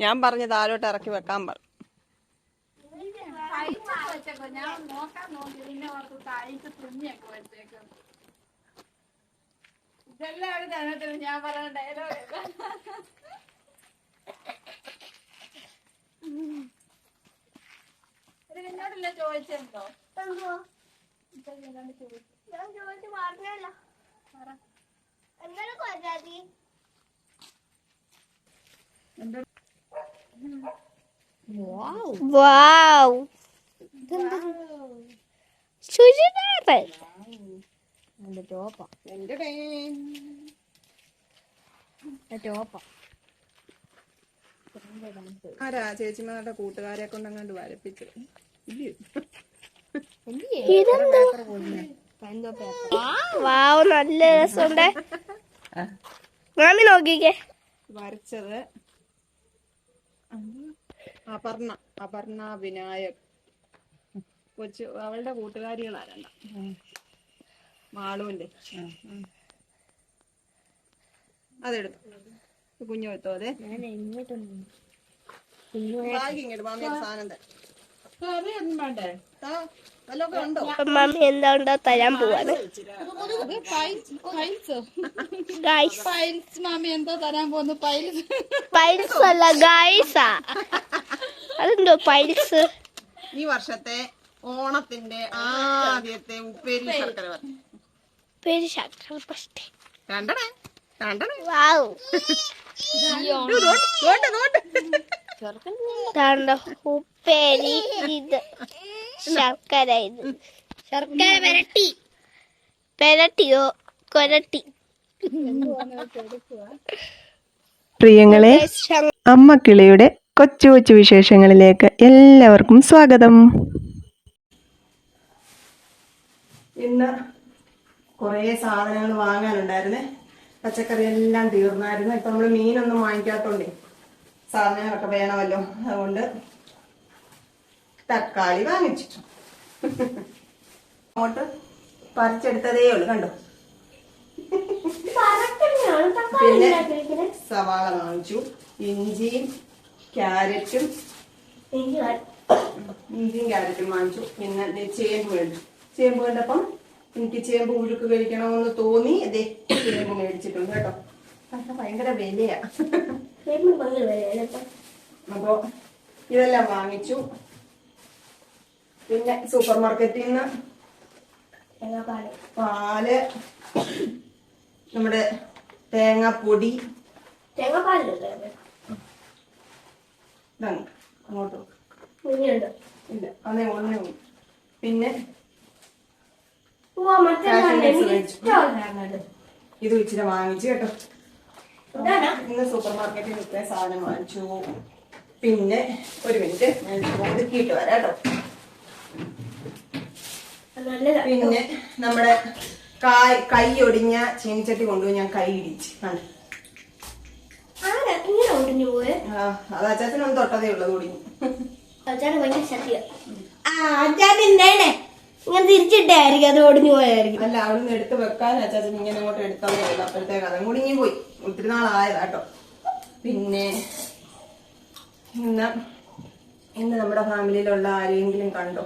ഞാൻ പറഞ്ഞ താലോട്ട് ഇറക്കി വെക്കാൻ പറഞ്ഞു ഞാൻ നോക്കാൻ നോക്കി പിന്നെ ഓർത്ത് തയ്ച്ച് തുന്നിയൊക്കെ വെച്ചേക്കും ഇതെല്ലാം ഒരു തരത്തിൽ ഞാൻ പറയുന്ന ഡയലോഗ് ഇത് എന്നോടല്ല ചോദിച്ചെന്തോ? ചോദിച്ചു. ഞാൻ ചോദിച്ചു പറഞ്ഞല്ലോ പറ. എന്താണ് കൊല്ലാതി വാവ്. സുജിതാപൻ എന്റെ കൈ ആരാ ചേച്ചിമാരുടെ കൂട്ടുകാരെ കൊണ്ട് അങ്ങോട്ട് വരപ്പിച്ചത്? ഇല്ലയോ? വാവ് നല്ല രസമുണ്ട്. മാമി നോക്കിക്കേ. വരച്ചത് അപർണ അപർണ വിനായക്. കൊച്ചു അവളുടെ കൂട്ടുകാരികളാരണ്ട മാളുവിന്റെ. അതെടുത്തു. കുഞ്ഞു എടുത്തോ അതെ മമ്മി എന്താ ഉണ്ടോ? തരാൻ പോവാണ്. മമ്മി എന്തോ തരാൻ പോകുന്നു പൈൽസ്. പൈൽസ് അല്ല ഗൈസാ അതെന്തോ പൈൽസ്? ഈ വർഷത്തെ ഓണത്തിന്റെ ആദ്യത്തെ ഉപ്പേരി ശർക്കര ഉപ്പേരി പേര് ശർക്കര രണ്ടണേ രണ്ടണേ വാവ് ഉപ്പേരി. ഇത് ശർക്കര ഇത്. ശർക്കര പെരട്ടി. പെരട്ടിയോ കൊരട്ടി. പ്രിയങ്ങളെ അമ്മക്കിളിയുടെ കൊച്ചു കൊച്ചു വിശേഷങ്ങളിലേക്ക് എല്ലാവർക്കും സ്വാഗതം. ഇന്ന് കുറേ സാധനങ്ങൾ വാങ്ങാനുണ്ടായിരുന്നേ. പച്ചക്കറി എല്ലാം തീർന്നായിരുന്നു. ഇപ്പൊ നമ്മൾ മീനൊന്നും വാങ്ങിക്കാത്തോണ്ടേ സാധനങ്ങളൊക്കെ വേണമല്ലോ. അതുകൊണ്ട് തക്കാളി വാങ്ങിച്ചിട്ടു. അങ്ങോട്ട് പറിച്ചെടുത്തതേ ഉള്ളു കണ്ടോ? പിന്നെ സവാള വാങ്ങിച്ചു. ഇഞ്ചിയും ക്യാരറ്റും ഇഞ്ചിയും ക്യാരറ്റും വാങ്ങിച്ചു. പിന്നെ ചേമ്പ് വേണ്ടു ചേമ്പ് കണ്ടപ്പം എനിക്ക് ചേമ്പ് ഉഴുക്ക് കഴിക്കണമെന്ന് തോന്നി. അതേ ചേമ്പ് മേടിച്ചിട്ടുണ്ട് കേട്ടോ. ഭയങ്കര വിലയാ. അപ്പോ? ഇതെല്ലാം വാങ്ങിച്ചു. പിന്നെ സൂപ്പർ മാർക്കറ്റിൽ നിന്ന് പാൽ. നമ്മുടെ തേങ്ങാപ്പൊടി. ഇതാണ്. അങ്ങോട്ട്. ഇല്ല അതെ ഒന്നേ പിന്നെ. ഇത് ഇച്ചിരി വാങ്ങിച്ചു കേട്ടോ. ഇന്ന് സൂപ്പർ മാർക്കറ്റിൽ ഇത്രയും സാധനം വാങ്ങിച്ചു. പിന്നെ ഒരു മിനിറ്റ് ഞാൻ ഒതുക്കിയിട്ട് വരാം കേട്ടോ. പിന്നെ നമ്മുടെ കായ് കൈ ഒടിഞ്ഞ ചീനിച്ചട്ടി കൊണ്ടുപോയി ഞാൻ കൈ ഇടിച്ച്. കണ്ടു? ഇങ്ങനെ ആ, അത് അച്ചാച്ചനൊന്നും തൊട്ടതേ ഉള്ളത് ഒടിഞ്ഞു. അച്ചാൻ ഭയങ്കര ശക്തിയാ ആ അച്ഛൻ ഇങ്ങനെ തിരിച്ചിട്ടായിരിക്കും അത് ഓടിഞ്ഞ് പോയായിരിക്കും. അല്ല അവിടെ നിന്ന് എടുത്ത് വെക്കാൻ അച്ചാച്ചൻ ഇങ്ങനെ അങ്ങോട്ട് എടുത്താൽ ഉള്ളൂ അപ്പോഴത്തേക്ക് അതും ഇങ്ങനെ പോയി. ഒത്തിരി നാളായതാ കേട്ടോ പിന്നെ ഇന്ന് ഇന്ന് നമ്മുടെ ഫാമിലിയിലുള്ള ആരെങ്കിലും കണ്ടോ?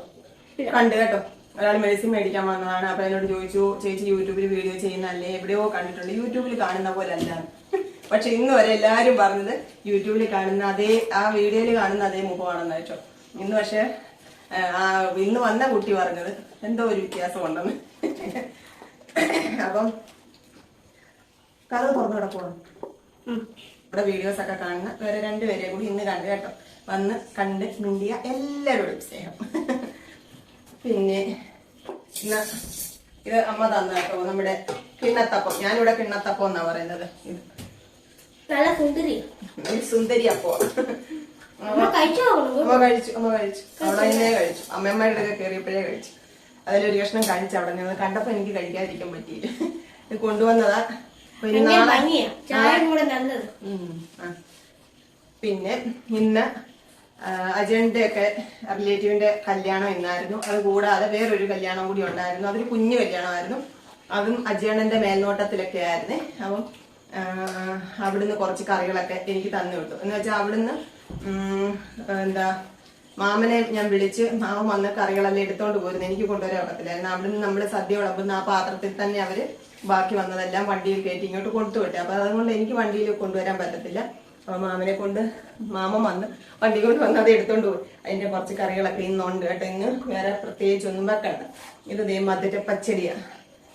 കണ്ടു കേട്ടോ. ഒരാൾ മെഡിസിൻ മേടിക്കാൻ വന്നതാണ്. അപ്പൊ എന്നോട് ചോദിച്ചു ചേച്ചി യൂട്യൂബിൽ വീഡിയോ ചെയ്യുന്നല്ലേ എവിടെയോ കണ്ടിട്ടുണ്ട്. യൂട്യൂബിൽ കാണുന്ന പോലെ അല്ല. പക്ഷെ ഇന്ന് വരെ എല്ലാരും പറഞ്ഞത് യൂട്യൂബിൽ കാണുന്ന അതേ ആ വീഡിയോയിൽ കാണുന്ന അതേ മുഖമാണെന്ന് വെച്ചോ ഇന്ന് പക്ഷെ ഇന്ന് വന്ന കുട്ടി പറഞ്ഞത് എന്തോ ഒരു വ്യത്യാസം ഉണ്ടെന്ന് അപ്പം കഥ തുറന്നു കിടക്കണം ഇവിടെ വീഡിയോസ് ഒക്കെ കാണുന്ന വേറെ രണ്ടുപേരെയും കൂടി ഇന്ന് കണ്ടു കേട്ടോ. വന്ന് കണ്ട് മിണ്ടിയ എല്ലാവരോടും സ്നേഹം. പിന്നെ ഇന്ന് ഇത് അമ്മ തന്ന കേട്ടോ നമ്മുടെ കിണ്ണത്തപ്പം. ഞാനിവിടെ കിണ്ണത്തപ്പം എന്നാ പറയുന്നത്. ഇത് നല്ല സുന്ദരി സുന്ദരി അപ്പോ അമ്മ കഴിച്ചു? അമ്മ കഴിച്ചു അമ്മ കഴിച്ചു. കഴിച്ചു? അമ്മയമ്മയുടെ കയറിയപ്പോഴേ കഴിച്ചു. അതിലൊരു കഷ്ണം കഴിച്ചു അവിടെ നിന്ന് കണ്ടപ്പോ എനിക്ക് കഴിക്കാതിരിക്കാൻ പറ്റിയില്ല. ഇത് കൊണ്ടുവന്നതാ. പിന്നെ ഇന്ന് അജയന്റെ ഒക്കെ റിലേറ്റീവിന്റെ കല്യാണം ഇന്നായിരുന്നു അത് കൂടാതെ വേറൊരു കല്യാണം കൂടി ഉണ്ടായിരുന്നു. അതൊരു കുഞ്ഞു കല്യാണമായിരുന്നു. അതും അജയണ്ണന്റെ മേൽനോട്ടത്തിലൊക്കെ ആയിരുന്നേ. അപ്പം അവിടുന്ന് കുറച്ച് കറികളൊക്കെ എനിക്ക് തന്നു വിട്ടു എന്ന് വെച്ചാൽ അവിടുന്ന് എന്താ മാമനെ ഞാൻ വിളിച്ച് മാമൻ വന്ന കറികളെല്ലാം എടുത്തോണ്ട് പോയിരുന്നു എനിക്ക് കൊണ്ടുവരാൻ പറ്റത്തില്ലായിരുന്നു അവിടെ നിന്ന് നമ്മൾ സദ്യ വിളമ്പുന്ന ആ പാത്രത്തിൽ തന്നെ അവർ ബാക്കി വന്നതെല്ലാം വണ്ടിയിൽ കയറ്റി ഇങ്ങോട്ട് കൊടുത്തുവിട്ടെ അപ്പൊ അതുകൊണ്ട് എനിക്ക് വണ്ടിയിൽ കൊണ്ടുവരാൻ പറ്റത്തില്ല. അപ്പൊ മാമനെ കൊണ്ട് മാമൻ വന്ന് വണ്ടി കൊണ്ട് വന്ന് അത് എടുത്തോണ്ട് പോയി. അതിന്റെ കുറച്ച് കറികളൊക്കെ ഇന്നുണ്ട് കേട്ടോ. ഇന്ന് വേറെ പ്രത്യേകിച്ച് ഒന്നും വെക്കണ്ട. ഇത് ദേ മധുര പച്ചടിയാ.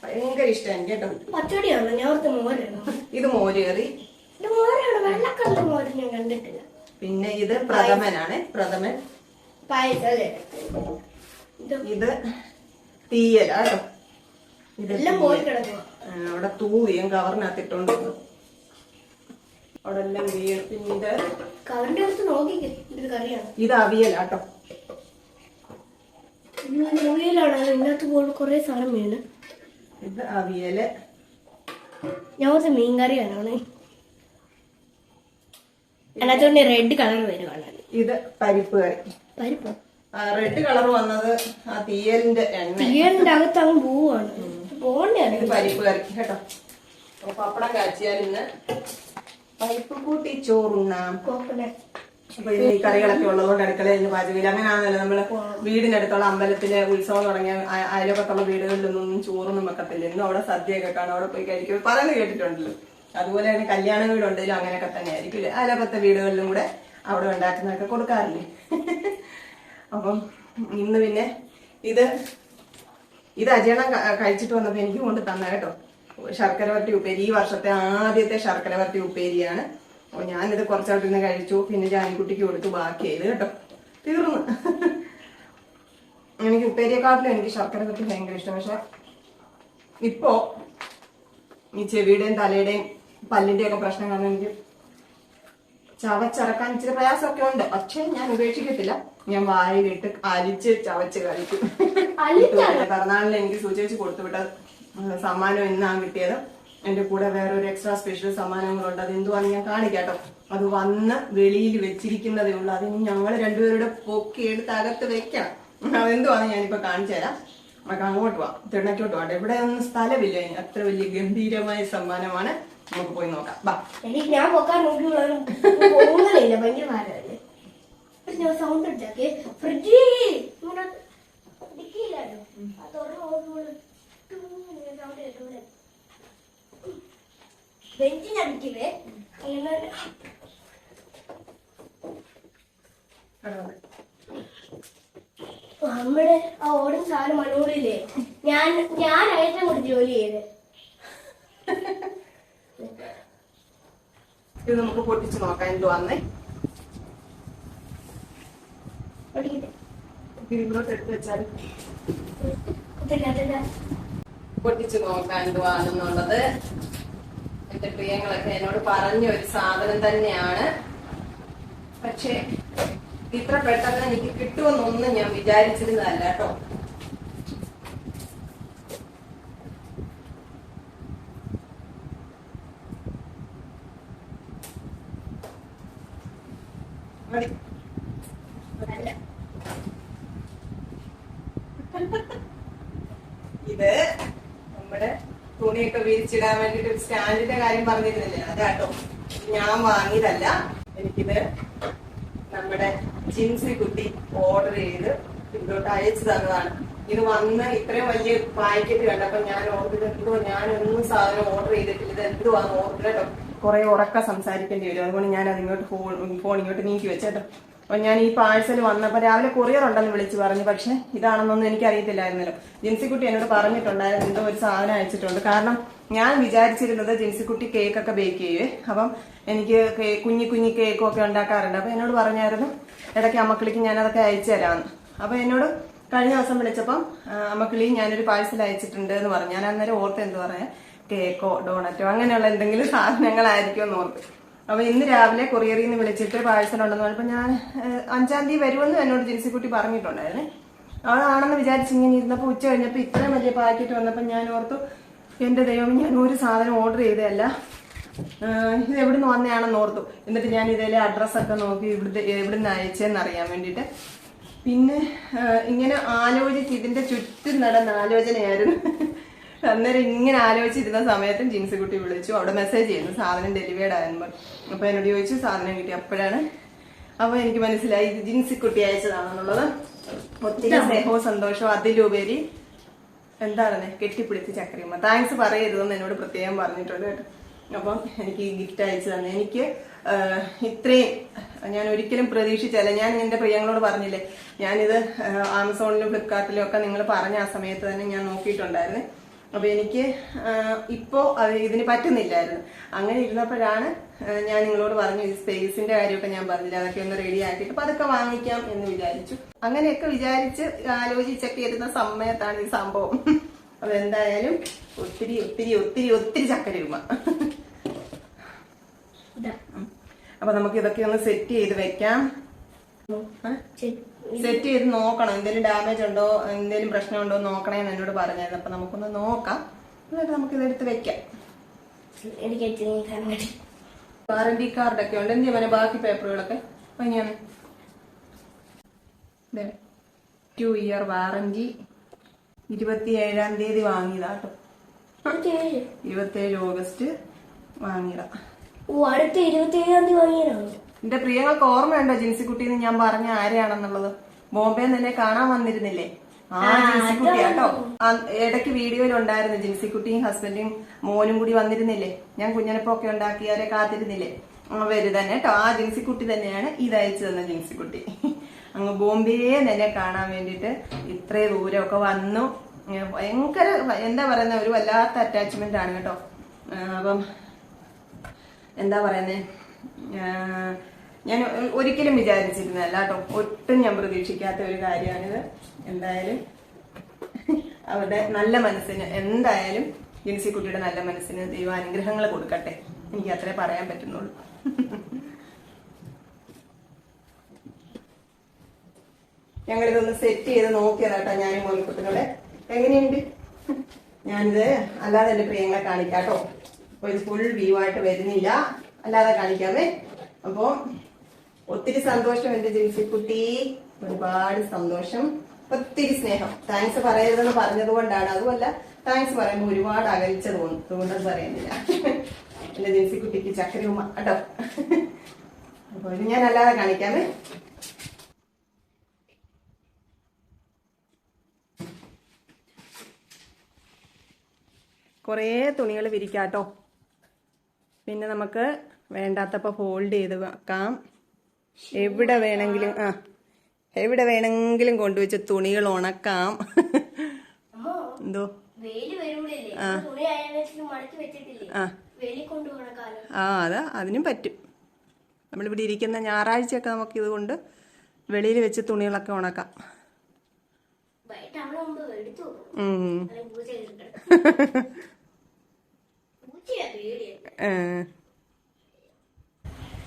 ഭയങ്കര ഇഷ്ടം എനിക്ക് കേട്ടോ. പച്ചടിയാണോ? ഞാൻ ഓർത്ത് മോരാണോ? ഇത് മോരേറി മോരാണ്? മോര് ഞാൻ കണ്ടിട്ടില്ല. പിന്നെ ഇത് പ്രഥമനാണ്. പ്രഥമൻ പായസം അല്ലേ ഇത് തീയല കേട്ടോ ഇതെല്ലാം പോയി കിടക്കുക അവിടെ തൂവിയും കവറിനകത്തിട്ടുണ്ട്. അവിടെ എല്ലാം വീഴും പിന്നെ ഇത് കവറിന്റെ അടുത്ത് നോക്കിക്കേ കറിയാണ്. ഇത് അവിയലാട്ടോ മൂവിയിലാണ് ഇതിനകത്ത് പോയി കുറെ സാധനം വീണ്. ഇത് അവിയൽ ഞാൻ കുറച്ച് മീൻ കറിയാണ് അതിനകത്തോണ്ട് റെഡ് കളർ വരുവാണ് ഇത് പരിപ്പ് കറി. പരിപ്പ്? റെഡ് കളർ വന്നത് ആ തീയലിന്റെ എണ്ണ. തീയലിന്റെ അകത്ത് അങ്ങ് പോവാണ് പോണ്ടേ പരിപ്പ് കറി കേട്ടോ. അപ്പൊ പപ്പടം കാച്ചിയാൽ ഇന്ന് പരിപ്പ് കൂട്ടി ചോറുണ്ണാം. കോക്കനട്ട് അപ്പൊ ഈ കറികളൊക്കെ ഉള്ളതുകൊണ്ട് അടുക്കളയിൽ നിന്ന് പാചകമില്ല. അങ്ങനെയാണല്ലോ നമ്മൾ വീടിനടുത്തുള്ള അമ്പലത്തിലെ ഉത്സവം തുടങ്ങിയ അയ- അയൽപക്കത്തുള്ള വീടുകളിലൊന്നും ചോറൊന്നും വെക്കത്തില്ല. ഇന്നും അവിടെ സദ്യയൊക്കെ കാണും. അവിടെ പോയി കഴിക്കും. പറഞ്ഞു കേട്ടിട്ടുണ്ടല്ലോ. അതുപോലെ തന്നെ കല്യാണ വീടുണ്ടെങ്കിലും അങ്ങനെയൊക്കെ തന്നെ ആയിരിക്കും അയൽപക്കത്തെ വീടുകളിലും കൂടെ അവിടെ ഉണ്ടാക്കുന്നതൊക്കെ കൊടുക്കാറില്ലേ? അപ്പം ഇന്ന് പിന്നെ ഇത് ഇത് അജയണം കഴിച്ചിട്ട് വന്നപ്പോ എനിക്ക് കൊണ്ട് തന്ന കേട്ടോ. ശർക്കര വരട്ടി ഉപ്പേരി. ഈ വർഷത്തെ ആദ്യത്തെ ശർക്കര വരട്ടി ഉപ്പേരിയാണ്. അപ്പൊ ഞാനിത് കുറച്ചായിട്ട് ഇന്ന് കഴിച്ചു. പിന്നെ ജാനിക്കുട്ടിക്ക് കൊടുത്തു. ബാക്കിയായത് കേട്ടോ. തീർന്നു. എനിക്ക് ഉപ്പേരിയെക്കാട്ടിലും എനിക്ക് ശർക്കര വരട്ടി ഭയങ്കര ഇഷ്ടം. പക്ഷെ ഇപ്പോ ഈ ചെവിയുടെയും തലയുടെയും പല്ലിന്റെയൊക്കെ പ്രശ്നം കാരണം എനിക്ക് ചവച്ചറക്കാൻ ഇച്ചിരി പ്രയാസമൊക്കെ ഉണ്ട്. പക്ഷെ ഞാൻ ഉപേക്ഷിക്കത്തില്ല. ഞാൻ വായിലിട്ട് അലിച്ച് ചവച്ച് കഴിക്കും. പിറന്നാളിന് എനിക്ക് സൂചിച്ച് കൊടുത്തുവിട്ട വിട്ട സമ്മാനം ഇന്നാണ് കിട്ടിയത്. എന്റെ കൂടെ വേറെ ഒരു എക്സ്ട്രാ സ്പെഷ്യൽ സമ്മാനങ്ങളുണ്ട്. അത് എന്തുവാന്ന് ഞാൻ കാണിക്കാട്ടോ. അത് വന്ന് വെളിയിൽ വെച്ചിരിക്കുന്നതേ ഉള്ളൂ. അതിന് ഞങ്ങൾ രണ്ടുപേരുടെ പൊക്കി എടുത്ത് അകത്ത് വെക്കണം. അതെന്തുവാന്ന് ഞാനിപ്പോ കാണിച്ചു തരാം. നമുക്ക് അങ്ങോട്ട് പോവാം തിണ്ണക്കോട്ട് പോവാട്ടെ ഇവിടെ ഒന്നും സ്ഥലമില്ല. അത്ര വലിയ ഗംഭീരമായ സമ്മാനമാണ്. നമുക്ക് പോയി നോക്കാം. ബാ. എനിക്ക് ഞാൻ പൊക്കാൻ നോക്കിയുള്ളൂ പോകുന്നില്ല ഭയങ്കര ഭാരമല്ലേ? ഞാൻ സൗണ്ട് ഉണ്ടാക്കി ഫ്രിഡ്ജ് നമ്മുടെ ആ ഓടും സാധനം മണൂറില്ലേ ഞാൻ ഞാൻ ഏറ്റവും കൂടുതൽ ജോലി ചെയ്ത്. ഇത് നമുക്ക് പൊട്ടിച്ച് നോക്കാം. എന്തുവാന്നേ ഇതിലോട്ട് കുത്തില്ല അതില്ല പൊട്ടിച്ച് എന്തുവാണെന്നുള്ളത് എന്റെ പ്രിയങ്ങളൊക്കെ എന്നോട് പറഞ്ഞ ഒരു സാധനം തന്നെയാണ്. പക്ഷെ ഇത്ര പെട്ടെന്ന് എനിക്ക് കിട്ടുമെന്നൊന്നും ഞാൻ വിചാരിച്ചിരുന്നതല്ല കേട്ടോ. ഇത് നമ്മുടെ തുണിയൊക്കെ വിരിച്ചിടാൻ വേണ്ടിട്ട് സ്റ്റാൻഡിന്റെ കാര്യം പറഞ്ഞിരുന്നില്ലേ? അതാട്ടോ. ഞാൻ വാങ്ങിയതല്ല. എനിക്കിത് നമ്മുടെ ജിൻസി കുട്ടി ഓർഡർ ചെയ്ത് ഇങ്ങോട്ട് അയച്ചു തന്നതാണ്. ഇത് വന്ന് ഇത്രയും വലിയ പാക്കറ്റ് കണ്ടപ്പോ ഞാൻ ഓർഡർ എന്തോ ഞാനൊന്നും സാധനം ഓർഡർ ചെയ്തിട്ടില്ല. ഇത് എന്തുവാന്ന് ഓർഡർ കേട്ടോ. കുറെ ഉറക്ക സംസാരിക്കേണ്ടി വരും. അതുകൊണ്ട് ഞാൻ അതിങ്ങോട്ട് ഫോൺ ഫോൺ ഇങ്ങോട്ട് നീക്കി വെച്ചേട്ടോ അപ്പൊ ഞാൻ ഈ പാഴ്സൽ വന്നപ്പോ രാവിലെ കൊറിയർ ഉണ്ടെന്ന് വിളിച്ചു പറഞ്ഞു. പക്ഷെ ഇതാണെന്നൊന്നും എനിക്ക് അറിയത്തില്ലായിരുന്നല്ലോ ജിൻസിക്കുട്ടി എന്നോട് പറഞ്ഞിട്ടുണ്ടായിരുന്നു എന്തോ ഒരു സാധനം അയച്ചിട്ടുണ്ട്. കാരണം ഞാൻ വിചാരിച്ചിരുന്നത് ജിൻസിക്കുട്ടി കേക്ക് ഒക്കെ ബേക്ക് ചെയ്യേ അപ്പം എനിക്ക് കുഞ്ഞി കുഞ്ഞി കേക്കും ഒക്കെ ഉണ്ടാക്കാറുണ്ട്. അപ്പൊ എന്നോട് പറഞ്ഞായിരുന്നു ഇടയ്ക്ക് അമ്മക്കിളിക്ക് ഞാൻ അതൊക്കെ അയച്ചു തരാമെന്ന്. അപ്പൊ എന്നോട് കഴിഞ്ഞ ദിവസം വിളിച്ചപ്പം അമ്മക്കിളി ഞാനൊരു പാഴ്സൽ അയച്ചിട്ടുണ്ട് എന്ന് പറഞ്ഞു. ഞാൻ അന്നേരം ഓർത്ത് എന്ത് പറയാ കേക്കോ ഡോണറ്റോ അങ്ങനെയുള്ള എന്തെങ്കിലും സാധനങ്ങളായിരിക്കും എന്ന് ഓർത്ത്. അപ്പൊ ഇന്ന് രാവിലെ കൊറിയറിൽ നിന്ന് വിളിച്ചിട്ട് പാഴ്സൽ ഉണ്ടെന്ന് പറഞ്ഞപ്പോ ഞാൻ അഞ്ചാം തീയതി വരുമെന്ന് എന്നോട് ജിൻസിക്കുട്ടി പറഞ്ഞിട്ടുണ്ടായിരുന്നേ. അവളാണെന്ന് വിചാരിച്ച് ഇങ്ങനെ ഇരുന്നപ്പോ ഉച്ച കഴിഞ്ഞപ്പോ ഇത്രയും വലിയ പാക്കറ്റ് വന്നപ്പോ ഞാൻ ഓർത്തു എന്റെ ദൈവം ഞാൻ ഒരു സാധനം ഓർഡർ ചെയ്തതല്ല. ഇത് എവിടുന്ന് വന്നതാണെന്ന് ഓർത്തു. എന്നിട്ട് ഞാൻ ഇതിലെ അഡ്രസ്സൊക്കെ നോക്കി ഇവിടുത്തെ എവിടുന്ന് അയച്ചതെന്ന് അറിയാൻ വേണ്ടിയിട്ട്. പിന്നെ ഇങ്ങനെ ആലോചിച്ച് ഇതിന്റെ ചുറ്റും നടന്ന ആലോചനയായിരുന്നു. അന്നേരം ഇങ്ങനെ ആലോചിച്ചിരുന്ന സമയത്തും ജിൻസിക്കുട്ടി വിളിച്ചു. അവിടെ മെസ്സേജ് ചെയ്യുന്നു സാധനം ഡെലിവേർഡ് ആയിരുന്നു അപ്പൊ എന്നോട് ചോദിച്ചു സാധനം കിട്ടി. അപ്പോഴാണ് അപ്പൊ എനിക്ക് മനസ്സിലായി ഇത് ജിൻസിക്കുട്ടി അയച്ചതാണെന്നുള്ളത്. ഒത്തിരി സ്നേഹവും സന്തോഷവും അതിലുപരി എന്താണെന്ന് കെട്ടിപ്പിടിച്ച് ചക്രിയമ്മ താങ്ക്സ് പറയരുതെന്ന് എന്നോട് പ്രത്യേകം പറഞ്ഞിട്ടുണ്ട് കേട്ടോ. അപ്പം എനിക്ക് ഈ ഗിഫ്റ്റ് അയച്ചു തന്നെ. എനിക്ക് ഇത്രയും ഞാൻ ഒരിക്കലും പ്രതീക്ഷിച്ചല്ല ഞാൻ എന്റെ പ്രിയങ്ങളോട് പറഞ്ഞില്ലേ ഞാനിത് ആമസോണിലും ഫ്ലിപ്കാർട്ടിലും ഒക്കെ നിങ്ങൾ പറഞ്ഞ ആ സമയത്ത് തന്നെ ഞാൻ നോക്കിയിട്ടുണ്ടായിരുന്നു. അപ്പൊ എനിക്ക് ഇപ്പോ അത് ഇതിന് പറ്റുന്നില്ലായിരുന്നു. അങ്ങനെ ഇരുന്നപ്പോഴാണ് ഞാൻ നിങ്ങളോട് പറഞ്ഞു ഈ സ്പേസിന്റെ കാര്യമൊക്കെ ഞാൻ പറഞ്ഞില്ല അതൊക്കെ ഒന്ന് റെഡി ആക്കിയിട്ട് അപ്പൊ അതൊക്കെ വാങ്ങിക്കാം എന്ന് വിചാരിച്ചു. അങ്ങനെയൊക്കെ വിചാരിച്ച് ആലോചിച്ചൊക്കെ ഇരുന്ന സമയത്താണ് ഈ സംഭവം. അതെന്തായാലും ഒത്തിരി ഒത്തിരി ഒത്തിരി ഒത്തിരി ചക്കരയുമ. അപ്പൊ നമുക്ക് ഇതൊക്കെ ഒന്ന് സെറ്റ് ചെയ്ത് വെക്കാം. സെറ്റ് ചെയ്ത് നോക്കണം. എന്തെങ്കിലും ഡാമേജ് ഉണ്ടോ എന്തെങ്കിലും പ്രശ്നമുണ്ടോ എന്ന് നോക്കണേന്ന് എന്നോട് പറഞ്ഞായിരുന്നു. അപ്പൊ നമുക്കൊന്ന് നോക്കാം. എന്നിട്ട് നമുക്ക് ഇതെടുത്ത് വെക്കാം. വാറന്റി കാർഡൊക്കെ ഉണ്ട്. എന്ത് ചെയ്യാൻ ബാക്കി പേപ്പറുകളൊക്കെ. ഭംഗിയാണ് ടു ഇയർ വാറന്റി ഇരുപത്തി ഏഴാം തീയതി വാങ്ങിയതാട്ടോ ഇരുപത്തി ഏഴ് ഓഗസ്റ്റ് വാങ്ങിയതാ. ഓ അടുത്ത ഇരുപത്തി ഏഴാം തീയതി വാങ്ങിയതാണ്? എന്റെ പ്രിയങ്ങൾക്ക് ഓർമ്മയുണ്ടോ ജിൻസിക്കുട്ടിന്ന് ഞാൻ പറഞ്ഞ ആരെയാണെന്നുള്ളത്? ബോംബെ നിന്നെ കാണാൻ വന്നിരുന്നില്ലേ? ആ ജിൻസിക്കുട്ടി കേട്ടോ ഇടയ്ക്ക് വീഡിയോയിൽ ഉണ്ടായിരുന്നു ജിൻസിക്കുട്ടിയും ഹസ്ബൻഡും മോനും കൂടി വന്നിരുന്നില്ലേ? ഞാൻ കുഞ്ഞനപ്പൊക്കെ ഉണ്ടാക്കിയവരെ കാത്തിരുന്നില്ലേ? അവർ തന്നെ കേട്ടോ. ആ ജിൻസിക്കുട്ടി തന്നെയാണ് ഇത് അയച്ചു തന്ന ജിൻസിക്കുട്ടി അങ്ങ് ബോംബെയെ തന്നെ കാണാൻ വേണ്ടിയിട്ട് ഇത്രയും ദൂരമൊക്കെ വന്നു. ഭയങ്കര എന്താ പറയുന്ന ഒരു വല്ലാത്ത അറ്റാച്ച്മെന്റ് ആണ് കേട്ടോ. അപ്പം എന്താ പറയുന്നേ? ഞാൻ ഒരിക്കലും വിചാരിച്ചിരുന്നല്ല കേട്ടോ. ഒട്ടും ഞാൻ പ്രതീക്ഷിക്കാത്ത ഒരു കാര്യമാണിത്. എന്തായാലും അവരുടെ നല്ല മനസ്സിന് എന്തായാലും ജിൻസി കുട്ടിയുടെ നല്ല മനസ്സിന് ദൈവം അനുഗ്രഹങ്ങൾ കൊടുക്കട്ടെ. എനിക്ക് അത്രേ പറയാൻ പറ്റുന്നുള്ളൂ. ഞങ്ങളിതൊന്ന് സെറ്റ് ചെയ്ത് നോക്കിയതാട്ടോ ഞാനും മോനിക്കുട്ടികളെ. എങ്ങനെയുണ്ട്? ഞാനിത് അല്ലാതെ എന്റെ പ്രിയങ്ങളെ കാണിക്കാട്ടോ അപ്പൊ ഇത് ഫുൾ വ്യൂ ആയിട്ട് വരുന്നില്ല. അല്ലാതെ കാണിക്കാമേ. അപ്പോ ഒത്തിരി സന്തോഷം എന്റെ ജിൻസിക്കുട്ടി. ഒരുപാട് സന്തോഷം. ഒത്തിരി സ്നേഹം. താങ്ക്സ് പറയരുതെന്ന് പറഞ്ഞത് കൊണ്ടാണ് അതുമല്ല താങ്ക്സ് പറയുമ്പോൾ ഒരുപാട് അകലിച്ചത് തോന്നും. പറയുന്നില്ല. എന്റെ ജിൻസിക്കുട്ടിക്ക് ചക്കരയുമ കേട്ടോ. അപ്പൊ ഞാൻ അല്ലാതെ കാണിക്കാമേ കുറേ തുണികൾ വിരിക്കാട്ടോ പിന്നെ നമുക്ക് വേണ്ടാത്തപ്പോൾ ഫോൾഡ് ചെയ്ത് വെക്കാം. എവിടെ വേണമെങ്കിലും ആ എവിടെ വേണമെങ്കിലും കൊണ്ടുവച്ച് തുണികൾ ഉണക്കാം. എന്തോ? ആ. ആ. ആ അതാ അതിനും പറ്റും. നമ്മളിവിടെ ഇരിക്കുന്ന ഞായറാഴ്ചയൊക്കെ നമുക്ക് ഇതുകൊണ്ട് വെളിയിൽ വെച്ച് തുണികളൊക്കെ ഉണക്കാം. വൈകിട്ട്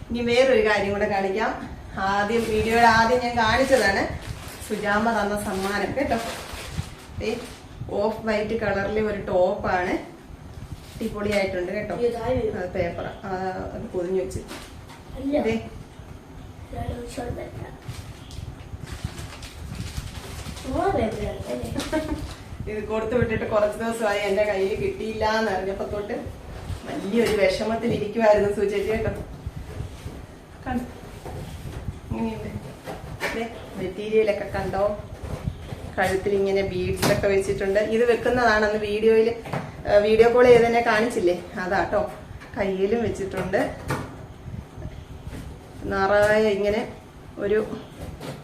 ഇനി വേറൊരു കാര്യം കൂടെ കാണിക്കാം. ആദ്യം വീഡിയോയിൽ ആദ്യം ഞാൻ കാണിച്ചതാണ് സുജാമ തന്ന സമ്മാനം കേട്ടോ. ഏ ഓഫ് വൈറ്റ് കളറിൽ ഒരു ടോപ്പാണ് അടിപൊളിയായിട്ടുണ്ട് കേട്ടോ. അത് പേപ്പർ അത് പൊതിഞ്ഞു വെച്ച്. ഇത് കൊടുത്തു വിട്ടിട്ട് കുറച്ച് ദിവസമായി എന്റെ കയ്യിൽ കിട്ടിയില്ല എന്ന് അറിഞ്ഞപ്പോ തൊട്ട് വലിയൊരു വിഷമത്തിൽ ഇരിക്കുമായിരുന്നു സൂചേച്ചി കേട്ടോ. കണ്ടോ മെറ്റീരിയൽ ഒക്കെ കണ്ടോ കഴുത്തിൽ ഇങ്ങനെ ബീഡ്സ് ഒക്കെ വെച്ചിട്ടുണ്ട്. ഇത് വെക്കുന്നതാണെന്ന് വീഡിയോയിൽ വീഡിയോ കോൾ ചെയ്ത് തന്നെ കാണിച്ചില്ലേ? അതാട്ടോ. കയ്യിലും വെച്ചിട്ടുണ്ട്. നിറയെ ഇങ്ങനെ ഒരു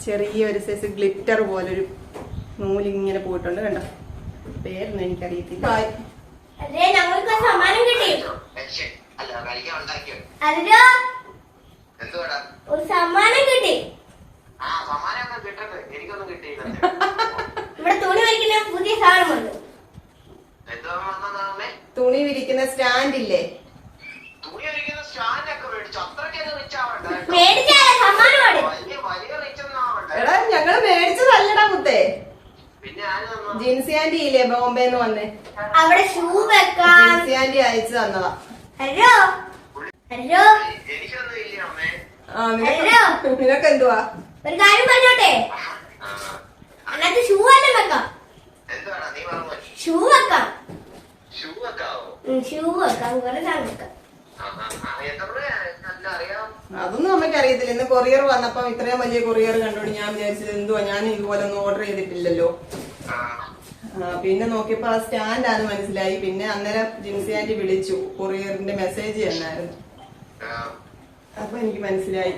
ചെറിയ ഒരു സൈസ് ഗ്ലിറ്റർ പോലൊരു നൂലിങ്ങനെ പോയിട്ടുണ്ട് കണ്ടോ? പേരൊന്നും എനിക്കറിയത്തില്ല. അല്ലേ ഞങ്ങൾക്ക് സമ്മാനം കിട്ടി. ഒരു സമ്മാനം കിട്ടി. ആ സമ്മാനം ഒന്നും കിട്ടട്ടെ. എനിക്കൊന്നും കിട്ടിയില്ല. ഇവിടെ തുണി വയ്ക്കുന്ന പുതിയ സാധനം വന്നു എന്തോ വന്നതാമേ തുണി വിരിക്കുന്ന സ്റ്റാൻഡ് ഇല്ലേ? തുണി ഒരിക്കുന്ന സ്റ്റാൻഡ് ഒക്കെ മേടിച്ചു. അത്രയ്ക്കൊക്കെ റിച്ച് ആവണ്ട കേട്ടോ. മേടിച്ചാലേ സമ്മാനമാണ് വലിയ വലിയ റിച്ച് ഒന്നും ആവണ്ട എടാ ഞങ്ങൾ മേടിച്ചതല്ലടാ മുത്തേ. പിന്നെ ആര് തന്നു? ജിൻസി ആന്റി ഇല്ലേ ബോംബെന്ന് വന്നേ? അവിടെ ഷൂ വെക്കാൻ. ജിൻസി ആന്റി അയച്ചു തന്നതാ. ഹലോ? ഹലോ? എനിക്കൊന്നും ഇല്ല. നിനക്ക് എന്തുവാ ഒരു കാര്യം പറഞ്ഞോട്ടെ? ആ, ഷൂ അല്ലേ വെക്കാം? ഷൂ വെക്കാം. ഷൂ വെക്കാം. കുറെ സാധനം വെക്കാം. അതൊന്നും അമ്മയ്ക്ക് അറിയത്തില്ല. ഇന്ന് കൊറിയർ വന്നപ്പം ഇത്രയും വലിയ കൊറിയർ കണ്ടോണ്ട് ഞാൻ വിചാരിച്ചത് എന്തുവാ? ഞാൻ ഇതുപോലെ ഒന്നും ഓർഡർ ചെയ്തിട്ടില്ലല്ലോ. പിന്നെ നോക്കിയപ്പോ ആ സ്റ്റാൻഡാന്ന് മനസ്സിലായി. പിന്നെ അന്നേരം ജിൻസി ആന്റി വിളിച്ചു. കൊറിയറിന്റെ മെസ്സേജ് തന്നായിരുന്നു. അപ്പൊ എനിക്ക് മനസ്സിലായി.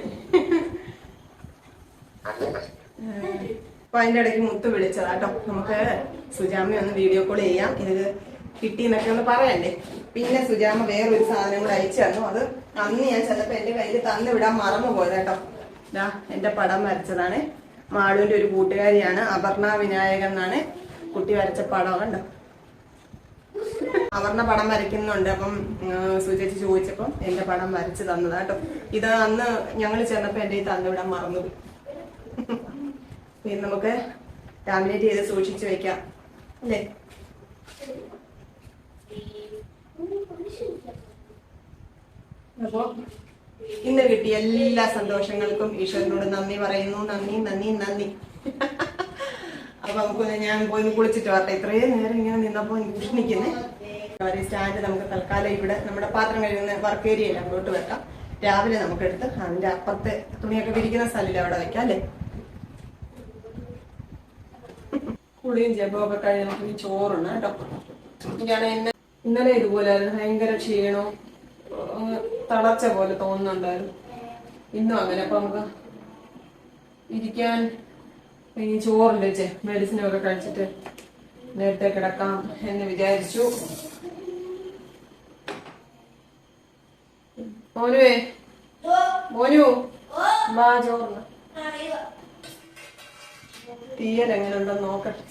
അപ്പൊ അതിന്റെ ഇടയ്ക്ക് മുത്ത് വിളിച്ചതാട്ടോ നമുക്ക് സുജാമ ഒന്ന് വീഡിയോ കോൾ ചെയ്യാം. ഇത് കിട്ടിയെന്നൊക്കെ ഒന്ന് പറയണ്ടേ പിന്നെ സുജാമ വേറൊരു സാധനം കൂടെ അയച്ചു തന്നു. അത് അന്ന് ഞാൻ ചിലപ്പോ എന്റെ കയ്യിൽ തന്നു വിടാൻ മറന്നു പോയതാട്ടോ ഇതാ എന്റെ പടം വരച്ചതാണ്. മാളുവിന്റെ ഒരു കൂട്ടുകാരിയാണ് അപർണ വിനായകൻ എന്നാണ് കുട്ടി വരച്ച പടം കണ്ടോ? അപർണ പടം വരയ്ക്കുന്നുണ്ട്. അപ്പം സുചേച്ചി ചോദിച്ചപ്പം എന്റെ പടം വരച്ചു തന്നതാട്ടോ ഇത് അന്ന് ഞങ്ങൾ ചെന്നപ്പോ എന്റെ ഈ തന്നിവിടാൻ മറന്നു പിന്നെ നമുക്ക് ലാമിനേറ്റ് ചെയ്ത് സൂക്ഷിച്ചു വെക്കാം. അല്ലേ? അപ്പോ ഇന്ന് കിട്ടിയ എല്ലാ സന്തോഷങ്ങൾക്കും ഈശ്വരനോട് നന്ദി പറയുന്നു. നന്ദി നന്ദി നന്ദി. അപ്പൊ നമുക്ക് ഞാൻ പോയി കുളിച്ചിട്ട് വരട്ടെ. ഇത്രയും നേരം ഇങ്ങനെ നിന്നപ്പോ എനിക്ക് ഉഷ്ണിക്കുന്നേ ഒരു സ്റ്റാൻഡ് നമുക്ക് തൽക്കാലം ഇവിടെ നമ്മുടെ പാത്രം കഴിയുന്ന വർക്ക് ഏരിയയിൽ അങ്ങോട്ട് വെക്കാം. രാവിലെ നമുക്ക് എടുത്ത് അതിന്റെ അപ്പുറത്തെ തുണിയൊക്കെ വിരിക്കുന്ന സ്ഥലം അവിടെ വെക്കാം അല്ലേ? കുളിയും ജപമൊക്കെ കഴിഞ്ഞ് നമുക്ക് ചോറുണ്ട് കേട്ടോ. ഞാൻ ഇന്ന ഇന്നലെ ഇതുപോലായിരുന്നു. ഭയങ്കര ക്ഷീണവും തളർച്ച പോലെ തോന്നുന്നുണ്ടായിരുന്നു. ഇന്നും അങ്ങനെ. അപ്പൊ നമുക്ക് ഇരിക്കാൻ ഇനി ചേ മെഡിസിൻ മെഡിസിനൊക്കെ കഴിച്ചിട്ട് നേരത്തെ കിടക്കാം എന്ന് വിചാരിച്ചു. മോനുവേ? മോനു? വാ ചോറിന്. തീയൽ എങ്ങനെ ഉണ്ടെന്ന് നോക്കട്ടെ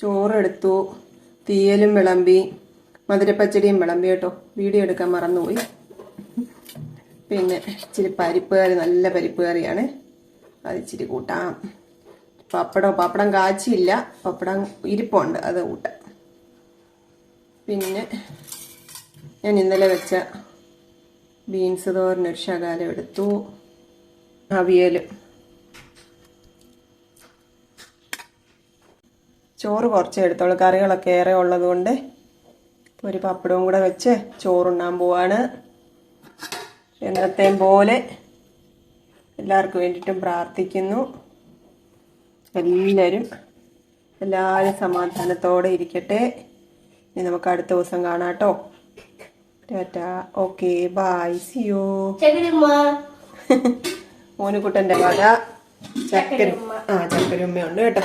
ചോറെടുത്തു തീയലും വിളമ്പി മധുരപ്പച്ചടിയും വിളമ്പി കേട്ടോ. വീഡിയോ എടുക്കാൻ മറന്നുപോയി. പിന്നെ ഇച്ചിരി പരിപ്പ് കറി നല്ല പരിപ്പ് കറിയാണ്. അത് ഇച്ചിരി കൂട്ടാം. പപ്പടം പപ്പടം കാച്ചിയില്ല. പപ്പടം ഇരിപ്പുണ്ട് അത് കൂട്ടാം. പിന്നെ ഞാൻ ഇന്നലെ വെച്ച ബീൻസ് തോരനൊരു ശകാലം എടുത്തു. അവിയലും. ചോറ് കുറച്ചേ എടുത്തോളൂ കറികളൊക്കെ ഏറെ ഉള്ളതുകൊണ്ട് ഒരു പപ്പടവും കൂടെ വെച്ച് ചോറുണ്ണാൻ പോവാണ്. എന്നത്തെയും പോലെ എല്ലാവർക്കും വേണ്ടിയിട്ടും പ്രാർത്ഥിക്കുന്നു. എല്ലാവരും എല്ലാവരും സമാധാനത്തോടെ ഇരിക്കട്ടെ. ഇനി നമുക്ക് അടുത്ത ദിവസം കാണാം കേട്ടോ ടാറ്റാ. ഓക്കെ ബായ് സിയോ ചെകിടുമ്മ മോനുകുട്ടന്റെ കഥ. ചക്കര ആ ചക്കരുമ്മയുണ്ട് കേട്ടോ.